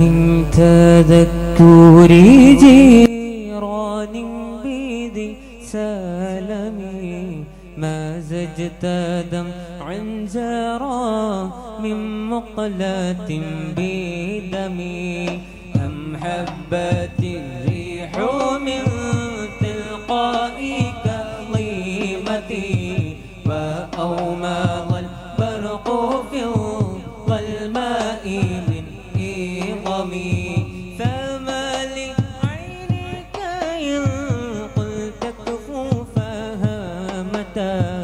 من تذكر جيران بذي سالمي ما زجت دمعا جرى من مقلة بدمي أم حبت Yeah.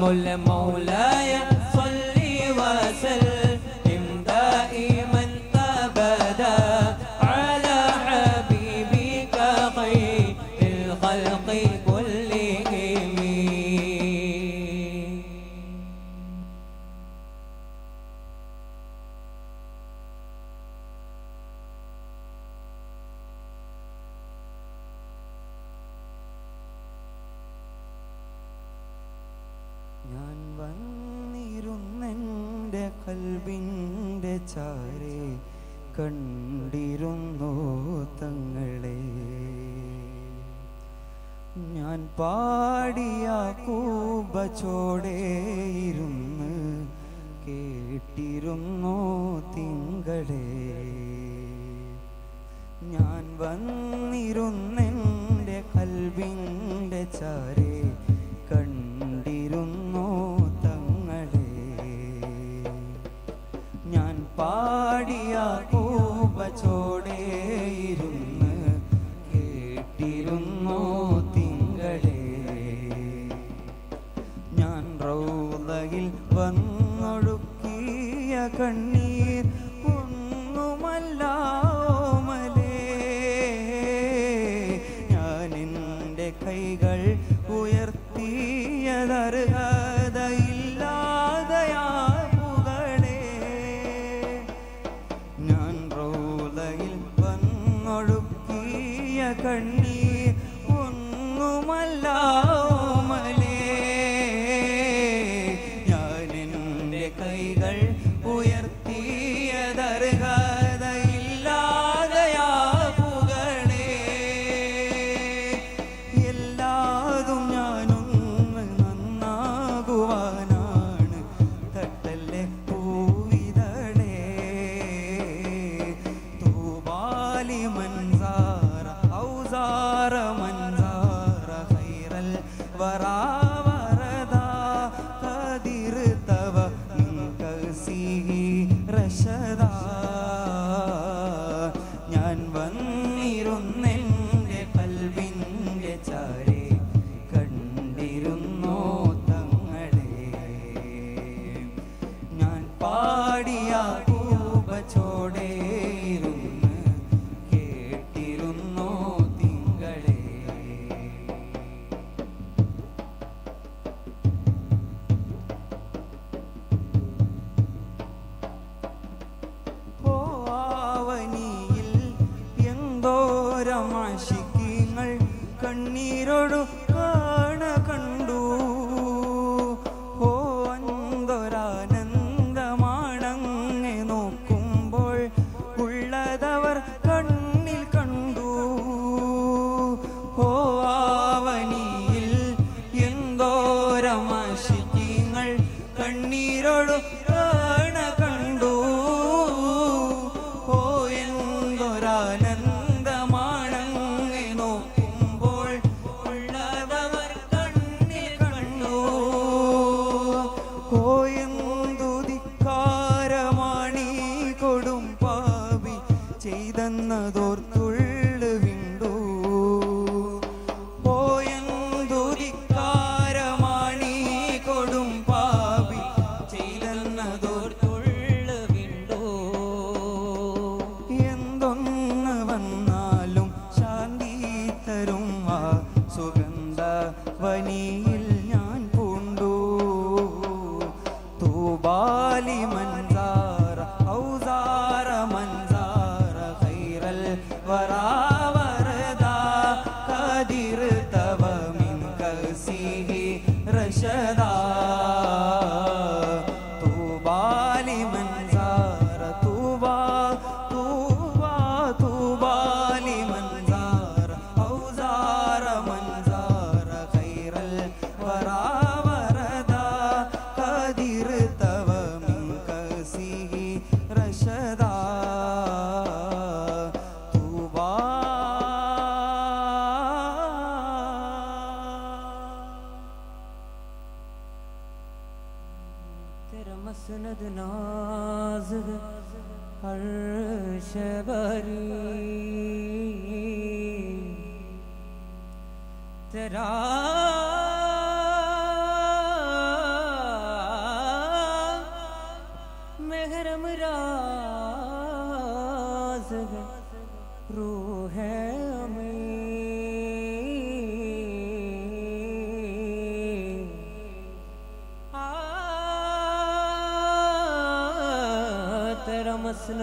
mole mole. ഇരുന്ന് കേട്ടിരുന്നു തിങ്കളെ. ഞാൻ വന്നിരുന്നെന്റെ കൽവിന്റെ ചാരെ കണ്ടിരുന്നു തങ്ങളെ. ഞാൻ പാടിയ പൂവ ನರಯ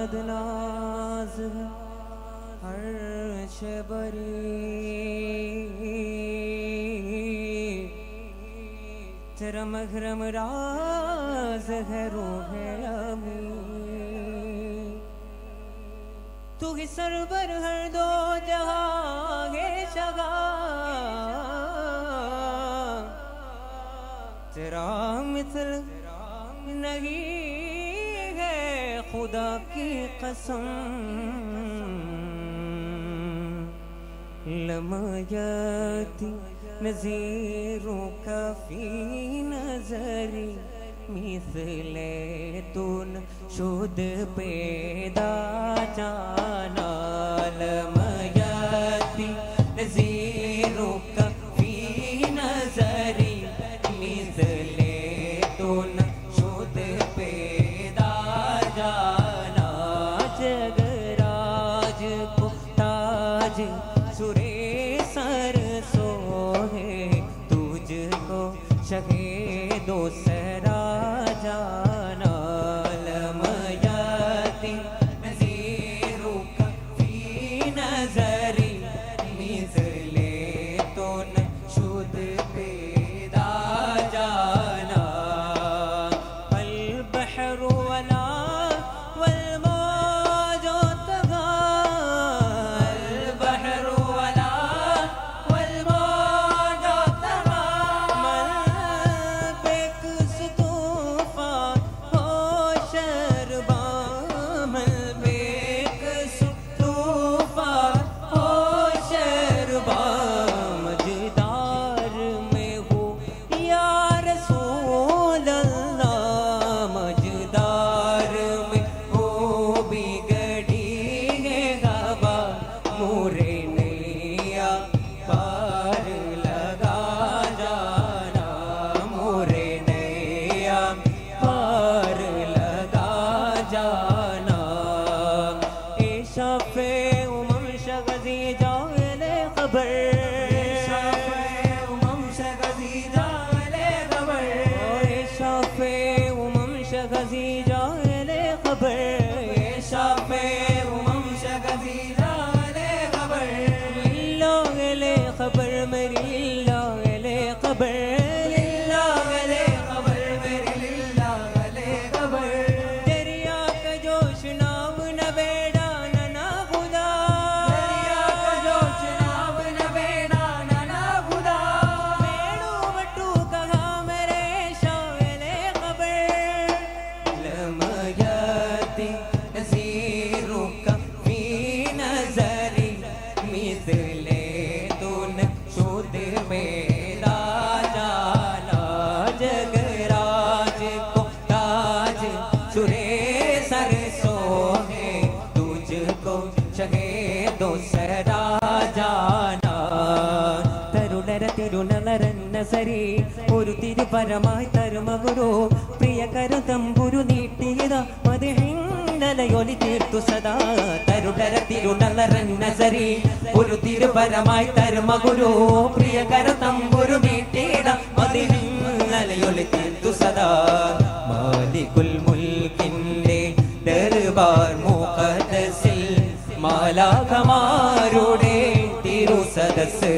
باد ناز ہر بری تیرا مغرم راز ہے روح امی تو ہی سرور ہر دو جہاں گے شگا تیرا مثل نہیں खुदा की कसम लमायाती नजीरों का फी नजरी मिसले तुन शुद्ध पैदा जाना लमा തിരുണലരന്ന സരി ഒരു തിരുപരമായി തരുമഗുരു പ്രിയകര തമ്പുരു നീട്ടിയിട മതിലയൊളി തീർത്തു സദാ മാലികുൽ മുൽക്കിന്റെ ദർബാർ മുഖദസിൽ മാലാഖമാരുടെ തിരുസദസ്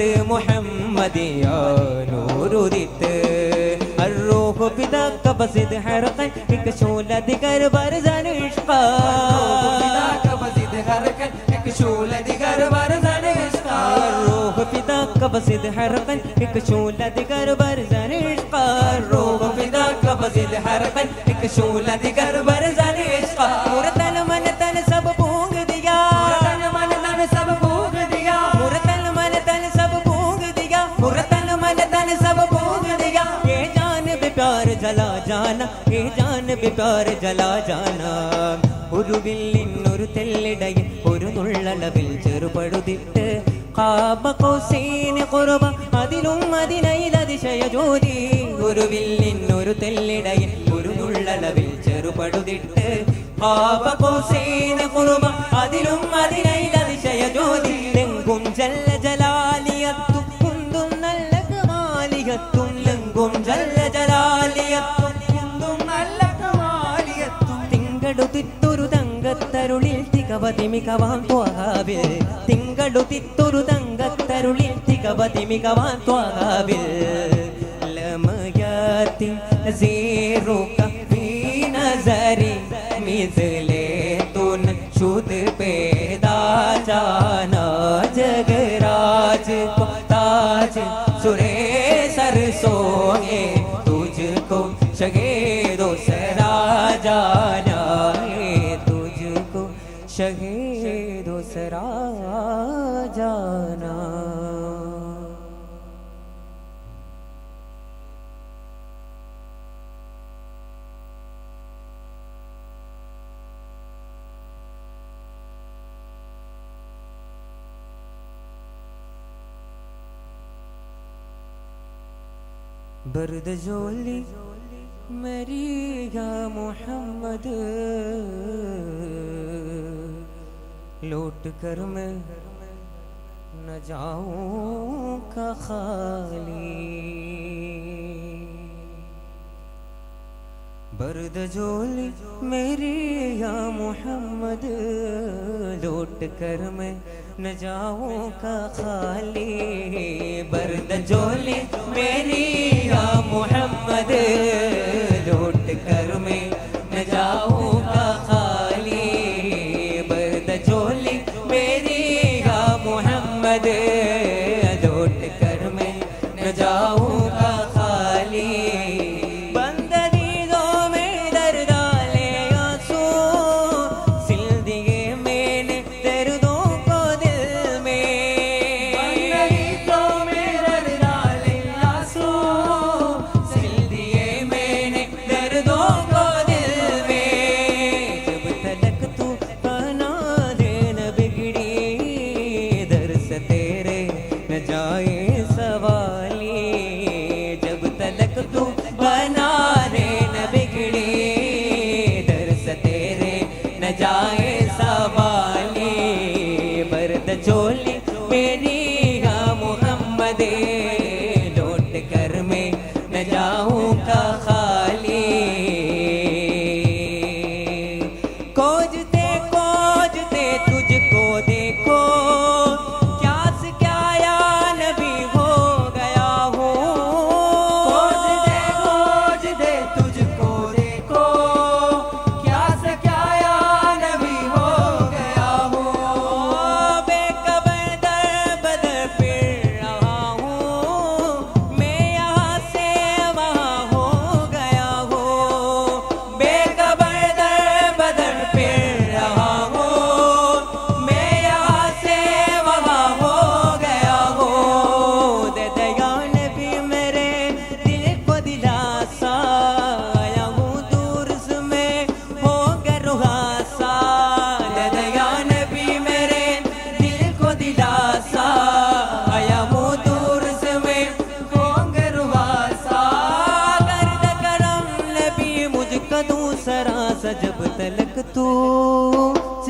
ريت محمد يا نور ريت الروح في ذاك بسيط حرق إك شولة ديكار بارزان عشقا الروح فداك بسيط حرق إك شولة ديكار بارزان عشقا الروح في ذاك بسيط حرق إك شولة ديكار بارزان عشقا الروح فداك بسيط حرقا إك شولة دقر നബിക്കാർ ജലാജാന ഒരു വില്ലിനൊരു തെല്ലിടയിൽ ഒരു നുള്ളളവിൽ ചെറുപടുതിട്ട് കാബ കോസീന് കുറവ അതിലും അതിനയിലതിശയ ജ്യോതി. ഒരു വില്ലിനൊരു തെല്ലിടയിൽ ഒരു നുള്ളളവിൽ ചെറുപടുതിട്ട് കാബ കോസീന് കുറവ അതിലും അതിനയിലതിശയ ജ്യോതി. തെങ്കും ജല്ല ജലാലിയത്തും കുന്തും നല്ല മാലികത്തും ലങ്കും ജല്ല ജല തിങ്കളുതിത്തൊരു തങ്കത്തരുളിൽ തികവതി മികവാൻ ത്വാവിൽ തിങ്കളുതിത്തൊരു തങ്കത്തരുളിൽ തികവതി മികവാൻ ത്വാവിൽ ലമയാത്തി സീറുക ഫീ നസരി മിസ്ലേ തുൻ ശുദ് പേദാ ജാനാ ജഗരാജ് താജ് کر میں نہ جاؤں کا خالی۔ برد جولی میری یا محمد، لوٹ کر میں نہ جاؤں کا خالی۔ برد جولی میری یا محمد، لوٹ کر میں نہ جاؤں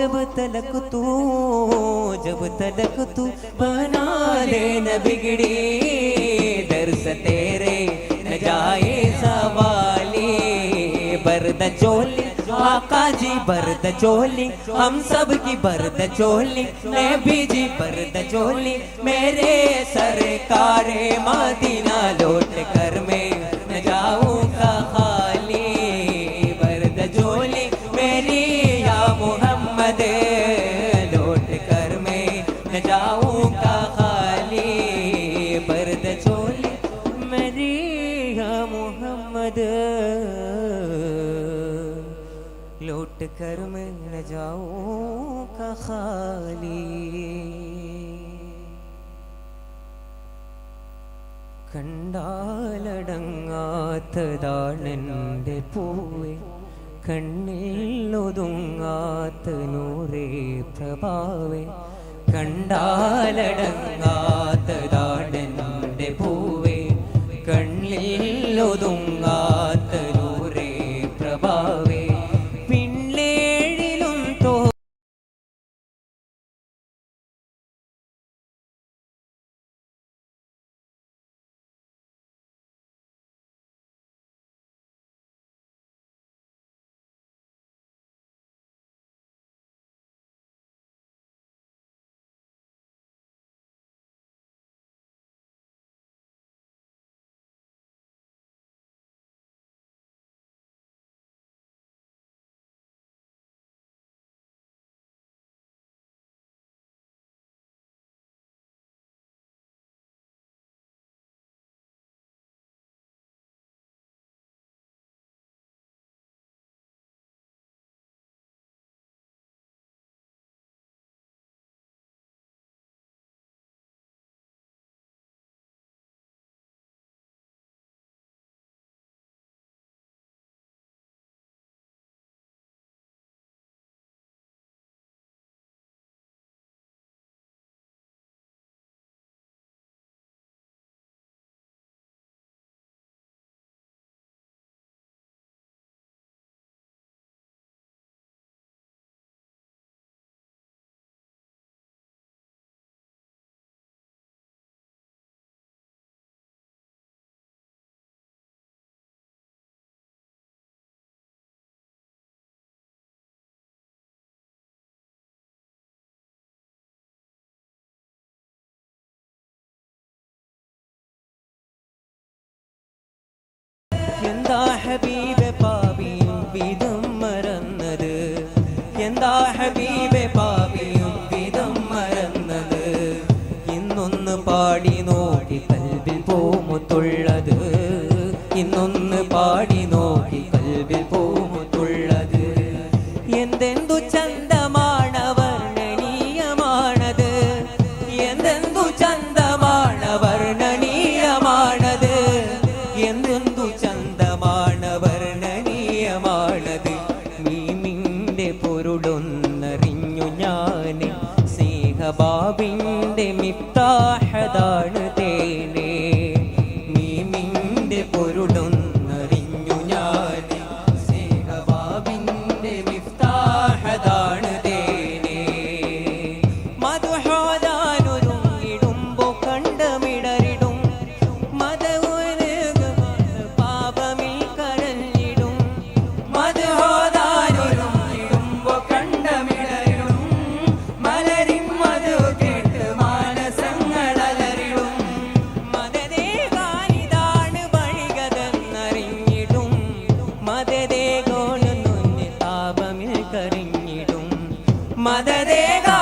جب تلک تو، جب تلک تو بنا لے نہ بگڑی درس تیرے، نہ جائے سوالی۔ برد چولی، آقا جی برد چولی، ہم سب کی برد چولی میں جی برد چولی۔ میرے سرکار مدینہ لوٹ کر میں कर मैं न जाऊंगा खाली കണ്ടാലടങ്ങാത്തതാണെൻ്റെ പൂവേ കണ്ണിൽ ഒതുങ്ങാത്ത നൂറേ പ്രഭാവേ കണ്ടാലടങ്ങാത്തതാണെൻ്റെ പൂവേ കണ്ണിൽ എന്താ ഹബീബെ പാപിയും വിധം മറന്നത്. എന്താ ഹബീബെ പാപിയും വിധം മറന്നത്. ഇന്നൊന്ന് പാടി നോക്കി കൽവിൽ പോമുത്തുള്ളത്. ഇന്നൊന്ന് പൊരുളൊന്നറിഞ്ഞു ഞാൻ Mother, they go.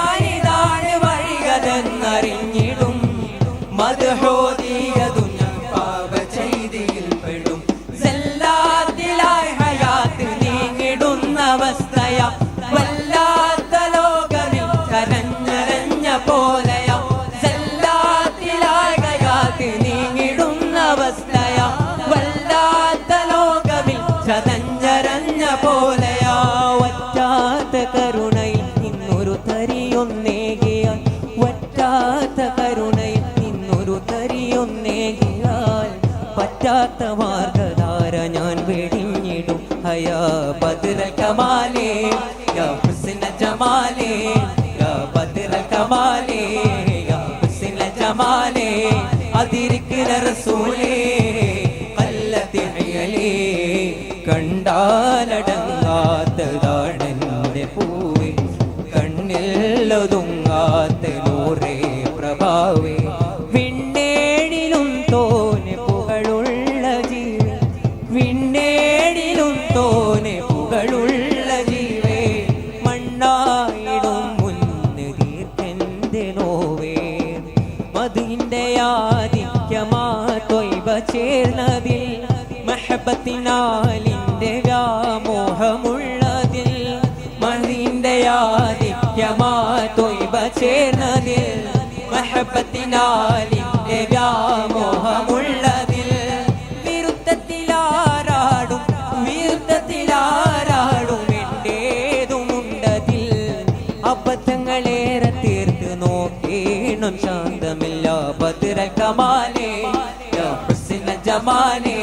ജമാലേ യാ ബദ്ര കമാലേ യാ ഹുസ്ന ജമാലേ അതിരിക്കുന്ന റസൂലേ കല്ലത്തിഴലേ കണ്ടാലടങ്ങാത്തതാണെന്റെ പൂവേ. കണ്ണിൽ നിറഞ്ഞ് മഹബത്തിനാലും വ്യാമോഹമുള്ളതിൽ വിരുദ്ധത്തിലാരാടും വിരുദ്ധത്തിലാരാടും എന്റേതുമുണ്ടതിൽ അബദ്ധങ്ങളേറെ തീർത്ത് നോക്കേണം ശാന്തമില്ല ബദിര കമാലേ ജമാലേ.